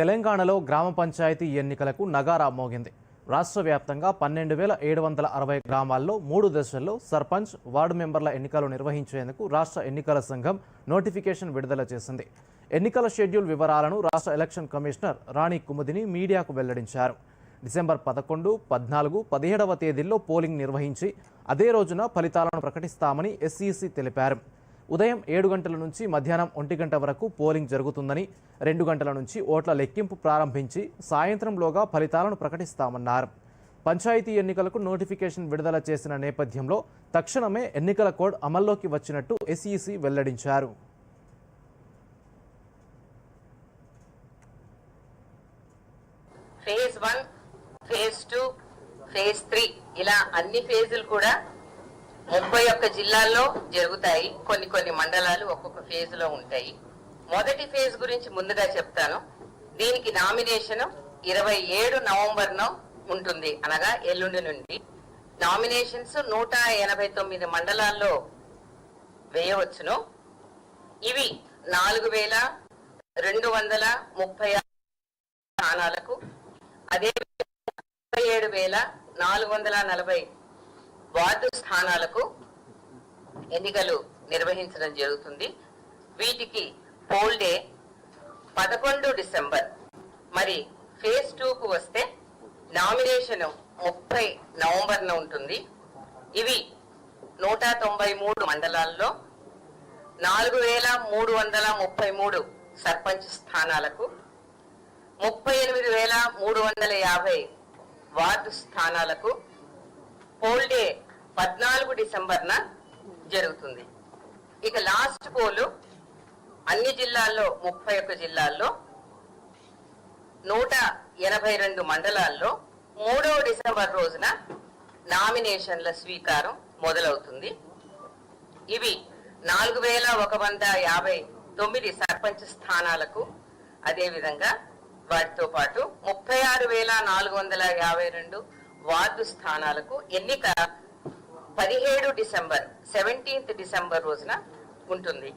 తెలంగాణలో గ్రామ పంచాయతీ ఎన్నికలకు నగారా మోగింది. రాష్ట్ర వ్యాప్తంగా పన్నెండు వేల ఏడు వందల అరవై గ్రామాల్లో మూడు దశల్లో సర్పంచ్ వార్డు మెంబర్ల ఎన్నికలు నిర్వహించేందుకు రాష్ట్ర ఎన్నికల సంఘం నోటిఫికేషన్ విడుదల చేసింది. ఎన్నికల షెడ్యూల్ వివరాలను రాష్ట్ర ఎలక్షన్ కమిషనర్ రాణి కుముదిని మీడియాకు వెల్లడించారు. డిసెంబర్ పదకొండు పద్నాలుగు పదిహేడవ తేదీల్లో పోలింగ్ నిర్వహించి అదే రోజున ఫలితాలను ప్రకటిస్తామని ఎస్ఈసి తెలిపారు. ఉదయం ఏడు గంటల నుంచి మధ్యాహ్నం ఒంటి గంట వరకు పోలింగ్ జరుగుతుందని రెండు గంటల నుంచి ఓట్ల లెక్కింపు ప్రారంభించి సాయంత్రంలోగా ఫలితాలను ప్రకటిస్తామన్నారు. పంచాయతీ ఎన్నికలకు నోటిఫికేషన్ విడుదల చేసిన నేపథ్యంలో తక్షణమే ఎన్నికల కోడ్ అమల్లోకి వచ్చినట్టు ఎస్ఈసి వెల్లడించారు. Phase one phase two phase three ఇలా అన్ని ఫేజులు కూడా ముప్పై ఒక్క జిల్లాల్లో జరుగుతాయి. కొన్ని కొన్ని మండలాలు ఒక్కొక్క ఫేజ్లో ఉంటాయి. మొదటి ఫేజ్ గురించి ముందుగా చెప్తాను. దీనికి నామినేషన్ ఇరవై ఏడు నవంబర్ ఉంటుంది. అనగా ఎల్లుండి నుండి. నామినేషన్స్ నూట ఎనభై తొమ్మిది మండలాల్లో వేయవచ్చును. ఇవి నాలుగు వేల రెండు వందల ముప్పై ఆరు స్థానాలకు అదే ముప్పై ఏడు వేల నాలుగు వందల నలభై వార్డు స్థానాలకు ఎన్నికలు నిర్వహించడం జరుగుతుంది. వీటికి పోల్ డే పదకొండు డిసెంబర్. మరి ఫేజ్ టూకు వస్తే నామినేషన్ ముప్పై నవంబర్న ఉంటుంది. ఇవి నూట తొంభై మూడు మండలాల్లో నాలుగు వేల మూడు వందల ముప్పై మూడు సర్పంచ్ స్థానాలకు ముప్పై ఎనిమిది వేల మూడు వందల యాభై వార్డు స్థానాలకు పోల్ డే పద్నాలుగు డిసెంబర్న జరుగుతుంది. ఇక లాస్ట్ పోలు అన్ని జిల్లాల్లో ముప్పై ఒక్క జిల్లాల్లో నూట ఎనభై రెండు మండలాల్లో మూడవ డిసెంబర్ రోజున నామినేషన్ల స్వీకారం మొదలవుతుంది. ఇవి నాలుగు వేల ఒక వంద యాభై తొమ్మిది సర్పంచ్ స్థానాలకు అదేవిధంగా వాటితో పాటు ముప్పై ఆరు వేల నాలుగు వందల యాభై రెండు వార్డు స్థానాలకు ఎన్నిక పదిహేడు డిసెంబర్ సెవెంటీన్త్ డిసెంబర్ రోజున ఉంటుంది.